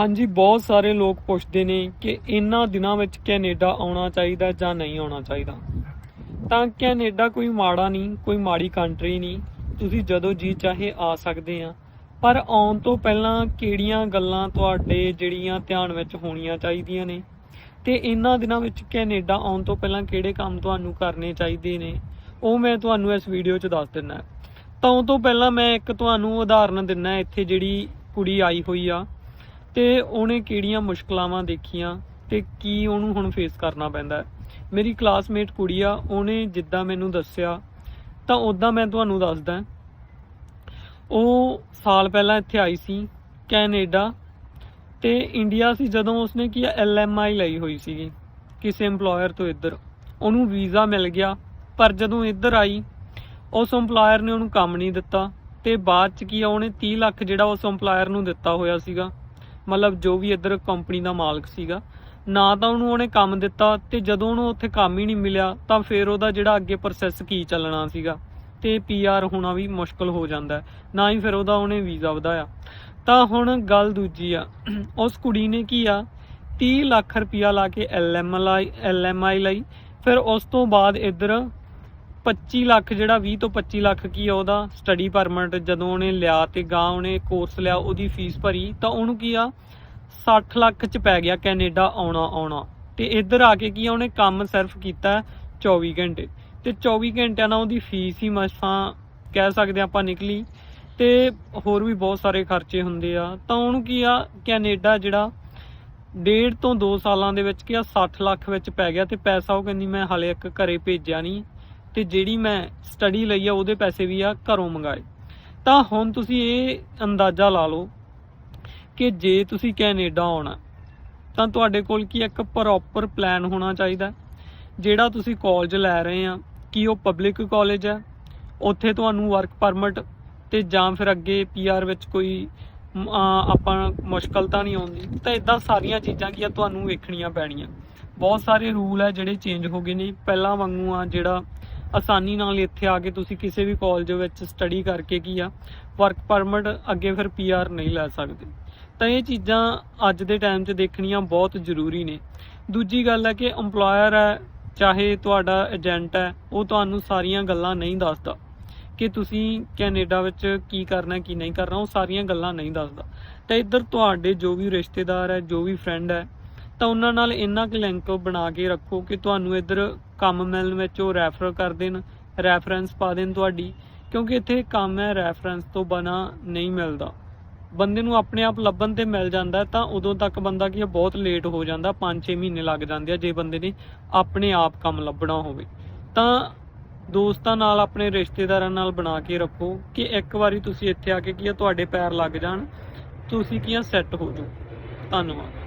ਹਾਂਜੀ, ਬਹੁਤ ਸਾਰੇ ਲੋਕ ਪੁੱਛਦੇ ਨੇ ਕਿ ਇਹਨਾਂ ਦਿਨਾਂ ਵਿੱਚ ਕੈਨੇਡਾ ਆਉਣਾ ਚਾਹੀਦਾ ਜਾਂ ਨਹੀਂ ਆਉਣਾ ਚਾਹੀਦਾ। ਤਾਂ ਕੈਨੇਡਾ ਕੋਈ ਮਾੜਾ ਨਹੀਂ, ਕੋਈ ਮਾੜੀ ਕੰਟਰੀ ਨਹੀਂ। ਤੁਸੀਂ ਜਦੋਂ ਜੀ ਚਾਹੇ ਆ ਸਕਦੇ ਆ। ਪਰ ਆਉਣ ਤੋਂ ਪਹਿਲਾਂ ਕਿਹੜੀਆਂ ਗੱਲਾਂ ਤੁਹਾਡੇ ਜਿਹੜੀਆਂ ਧਿਆਨ ਵਿੱਚ ਹੋਣੀਆਂ ਚਾਹੀਦੀਆਂ ਨੇ? ਤੇ ਇਹਨਾਂ ਦਿਨਾਂ ਵਿੱਚ ਕੈਨੇਡਾ ਆਉਣ ਤੋਂ ਪਹਿਲਾਂ ਕਿਹੜੇ ਕੰਮ ਤੁਹਾਨੂੰ ਕਰਨੇ ਚਾਹੀਦੇ ਨੇ? ਉਹ ਮੈਂ ਤੁਹਾਨੂੰ ਇਸ ਵੀਡੀਓ 'ਚ ਦੱਸ ਦਿੰਦਾ। ਤਾਂ ਉਹ ਤੋਂ ਪਹਿਲਾਂ ਮੈਂ ਇੱਕ ਤੁਹਾਨੂੰ ਉਦਾਹਰਨ ਦਿੰਨਾ ਇੱਥੇ ਜਿਹੜੀ ਕੁੜੀ ਆਈ ਹੋਈ ਆ। ਤੇ ਉਹਨੇ ਕਿਹੜੀਆਂ ਮੁਸ਼ਕਲਾਵਾਂ ਦੇਖੀਆਂ ਤੇ ਕੀ ਉਹਨੂੰ ਹੁਣ ਫੇਸ ਕਰਨਾ ਪੈਂਦਾ ਮੇਰੀ ਕਲਾਸਮੇਟ ਕੁੜੀ ਆ, ਉਹਨੇ ਜਿੱਦਾਂ ਮੈਨੂੰ ਦੱਸਿਆ, ਤਾਂ ਉਦਾਂ ਮੈਂ ਤੁਹਾਨੂੰ ਦੱਸਦਾ ਉਹ ਸਾਲ ਪਹਿਲਾਂ ਇੱਥੇ ਆਈ ਸੀ ਕੈਨੇਡਾ ਤੇ ਇੰਡੀਆ ਸੀ ਜਦੋਂ ਉਸਨੇ ਕੀ ਐਲਐਮਆਈ ਲਈ ਹੋਈ ਸੀਗੀ, ਕਿਸੇ EMPLOYER ਤੋਂ ਇੱਧਰ। ਉਹਨੂੰ ਵੀਜ਼ਾ ਮਿਲ ਗਿਆ, ਪਰ ਜਦੋਂ ਇੱਧਰ ਆਈ, ਉਸ EMPLOYER ਨੇ ਉਹਨੂੰ ਕੰਮ ਨਹੀਂ ਦਿੱਤਾ ਤੇ ਬਾਅਦ ਚ ਕੀ ਆ, ਉਹਨੇ 30 ਲੱਖ ਜਿਹੜਾ ਉਸ EMPLOYER ਨੂੰ ਦਿੱਤਾ ਹੋਇਆ ਸੀਗਾ ਮਤਲਬ ਜੋ ਵੀ ਇੱਧਰ ਕੰਪਨੀ ਦਾ ਮਾਲਕ ਸੀਗਾ, ਨਾ ਤਾਂ ਉਹਨੂੰ ਉਹਨੇ ਕੰਮ ਦਿੱਤਾ ਤੇ ਜਦੋਂ ਉਹਨੂੰ ਉੱਥੇ ਕੰਮ ਹੀ ਨਹੀਂ ਮਿਲਿਆ, ਤਾਂ ਫਿਰ ਉਹਦਾ ਜਿਹੜਾ ਅੱਗੇ ਪ੍ਰੋਸੈਸ ਕੀ ਚੱਲਣਾ ਸੀਗਾ ਤੇ ਪੀਆਰ ਹੋਣਾ ਵੀ ਮੁਸ਼ਕਲ ਹੋ ਜਾਂਦਾ ਨਾ ਹੀ ਫਿਰ ਉਹਦਾ ਉਹਨੇ ਵੀਜ਼ਾ ਵਧਾਇਆ। ਤਾਂ ਹੁਣ ਗੱਲ ਦੂਜੀ ਆ, ਉਸ ਕੁੜੀ ਨੇ ਕੀ ਆ 30 ਲੱਖ ਰੁਪਇਆ ਲਾ ਕੇ ਐਲਐਮਆਈ ਐਲਐਮਆਈ ਲਈ, ਫਿਰ ਉਸ ਤੋਂ ਬਾਅਦ ਇੱਧਰ 25 ਲੱਖ ਜਿਹੜਾ 20 ਤੋਂ 25 ਲੱਖ ਕੀ ਆ ਉਹਦਾ ਸਟੱਡੀ ਪਰਮਿਟ ਜਦੋਂ ਉਹਨੇ ਲਿਆ ਤੇ ਗਾਂ ਉਹਨੇ ਕੋਰਸ ਲਿਆ, ਉਹਦੀ ਫੀਸ ਭਰੀ, ਤਾਂ ਉਹਨੂੰ ਕੀ ਆ? 60 ਲੱਖ ਚ ਪੈ ਗਿਆ ਕੈਨੇਡਾ ਆਉਣਾ ਆਉਣਾ। ਤੇ ਇੱਧਰ ਆ ਕੇ ਕੀ ਆ? ਉਹਨੇ ਕੰਮ ਸਿਰਫ ਕੀਤਾ 24 ਘੰਟੇ। ਤੇ 24 ਘੰਟਿਆਂ ਨਾਲ ਉਹਦੀ ਫੀਸ ਹੀ ਮਸਾਂ ਕਹਿ ਸਕਦੇ ਆਪਾਂ ਨਿਕਲੀ। ਤੇ ਹੋਰ ਵੀ ਬਹੁਤ ਸਾਰੇ ਖਰਚੇ ਹੁੰਦੇ ਆ। ਤਾਂ ਉਹਨੂੰ ਕੀ ਆ? ਕੈਨੇਡਾ ਜਿਹੜਾ ਡੇਢ ਤੋਂ 2 ਸਾਲਾਂ ਦੇ ਵਿੱਚ ਕੀ ਆ? 60 ਲੱਖ ਵਿੱਚ ਪੈ ਗਿਆ ਤੇ ਪੈਸਾ ਉਹ ਕਹਿੰਦੀ ਮੈਂ ਹਾਲੇ ਇੱਕ ਘਰੇ ਭੇਜਿਆ ਨਹੀਂ। ਤੇ ਜਿਹੜੀ ਮੈਂ ਸਟੱਡੀ ਲਈ ਆ, ਉਹਦੇ ਪੈਸੇ ਵੀ ਆ, ਘਰੋਂ ਮੰਗਾਏ। ਤਾਂ ਹੁਣ ਤੁਸੀਂ ਇਹ ਅੰਦਾਜ਼ਾ ਲਾ ਲਓ ਕਿ ਜੇ ਤੁਸੀਂ ਕੈਨੇਡਾ ਆਉਣਾ, ਤਾਂ ਤੁਹਾਡੇ ਕੋਲ ਕੀ ਇੱਕ ਪ੍ਰੋਪਰ ਪਲਾਨ ਹੋਣਾ ਚਾਹੀਦਾ? ਜਿਹੜਾ ਤੁਸੀਂ ਕਾਲਜ ਲੈ ਰਹੇ ਆ, ਕੀ ਉਹ ਪਬਲਿਕ ਕਾਲਜ ਹੈ ਉੱਥੇ ਤੁਹਾਨੂੰ ਵਰਕ ਪਰਮਿਟ ਤੇ ਜਾਂ ਫਿਰ ਅੱਗੇ ਪੀਆਰ ਵਿੱਚ ਕੋਈ ਆਪਾਂ ਮੁਸ਼ਕਲ ਤਾਂ ਨਹੀਂ ਆਉਂਦੀ? ਤਾਂ ਇਦਾਂ ਸਾਰੀਆਂ ਚੀਜ਼ਾਂ ਕੀ ਆ, ਤੁਹਾਨੂੰ ਵੇਖਣੀਆਂ ਪੈਣੀਆਂ। ਬਹੁਤ ਸਾਰੇ ਰੂਲ ਹੈ ਜਿਹੜੇ ਚੇਂਜ ਹੋ ਗਏ ਨੇ। ਪਹਿਲਾਂ ਵਾਂਗੂ ਆ ਜਿਹੜਾ ਆਸਾਨੀ ਨਾਲ ਇੱਥੇ ਆ ਕੇ ਤੁਸੀਂ ਕਿਸੇ ਵੀ ਕਾਲਜ ਵਿੱਚ ਸਟੱਡੀ ਕਰਕੇ ਕੀ ਆ ਵਰਕ ਪਰਮਿਟ ਅੱਗੇ ਫਿਰ ਪੀਆਰ ਨਹੀਂ ਲੈ ਸਕਦੇ। ਤਾਂ ਇਹ ਚੀਜ਼ਾਂ ਅੱਜ ਦੇ ਟਾਈਮ 'ਚ ਦੇਖਣੀਆਂ ਬਹੁਤ ਜ਼ਰੂਰੀ ਨੇ। ਦੂਜੀ ਗੱਲ ਹੈ ਕਿ EMPLOYER ਹੈ, ਚਾਹੇ ਤੁਹਾਡਾ ਏਜੰਟ ਹੈ, ਉਹ ਤੁਹਾਨੂੰ ਸਾਰੀਆਂ ਗੱਲਾਂ ਨਹੀਂ ਦੱਸਦਾ ਕਿ ਤੁਸੀਂ ਕੈਨੇਡਾ ਵਿੱਚ ਕੀ ਕਰਨਾ, ਕੀ ਨਹੀਂ ਕਰਨਾ, ਉਹ ਸਾਰੀਆਂ ਗੱਲਾਂ ਨਹੀਂ ਦੱਸਦਾ। ਤਾਂ ਇੱਧਰ ਤੁਹਾਡੇ ਜੋ ਵੀ ਰਿਸ਼ਤੇਦਾਰ ਹੈ, ਜੋ ਵੀ ਫਰੈਂਡ ਹੈ ਤਾਂ ਉਹਨਾਂ ਨਾਲ ਇੰਨਾ ਕੁ ਲਿੰਕ ਬਣਾ ਕੇ ਰੱਖੋ ਕਿ ਤੁਹਾਨੂੰ ਇੱਧਰ ਕੰਮ ਮਿਲਣ ਵਿੱਚ ਉਹ ਰੈਫਰ ਕਰ ਦੇਣ ਰੈਫਰੈਂਸ ਪਾ ਦੇਣ ਤੁਹਾਡੀ, ਕਿਉਂਕਿ ਇੱਥੇ ਕੰਮ ਹੈ ਰੈਫਰੈਂਸ ਤੋਂ ਬਣਾ ਨਹੀਂ ਮਿਲਦਾ। ਬੰਦੇ ਨੂੰ ਆਪਣੇ ਆਪ ਲੱਭਣ ਤੇ ਮਿਲ ਜਾਂਦਾ ਤਾਂ ਉਦੋਂ ਤੱਕ ਬੰਦਾ ਕੀ ਹੈ, ਬਹੁਤ ਲੇਟ ਹੋ ਜਾਂਦਾ 5-6 ਮਹੀਨੇ ਲੱਗ ਜਾਂਦੇ ਆ ਜੇ ਬੰਦੇ ਨੇ ਆਪਣੇ ਆਪ ਕੰਮ ਲੱਭਣਾ ਹੋਵੇ। ਤਾਂ ਦੋਸਤਾਂ ਨਾਲ, ਆਪਣੇ ਰਿਸ਼ਤੇਦਾਰਾਂ ਨਾਲ ਬਣਾ ਕੇ ਰੱਖੋ ਕਿ ਇੱਕ ਵਾਰੀ ਤੁਸੀਂ ਇੱਥੇ ਆ ਕੇ ਕੀ ਆ ਤੁਹਾਡੇ ਪੈਰ ਲੱਗ ਜਾਣ, ਤੁਸੀਂ ਕੀ ਆ ਸੈੱਟ ਹੋ ਜਾਓ। ਧੰਨਵਾਦ।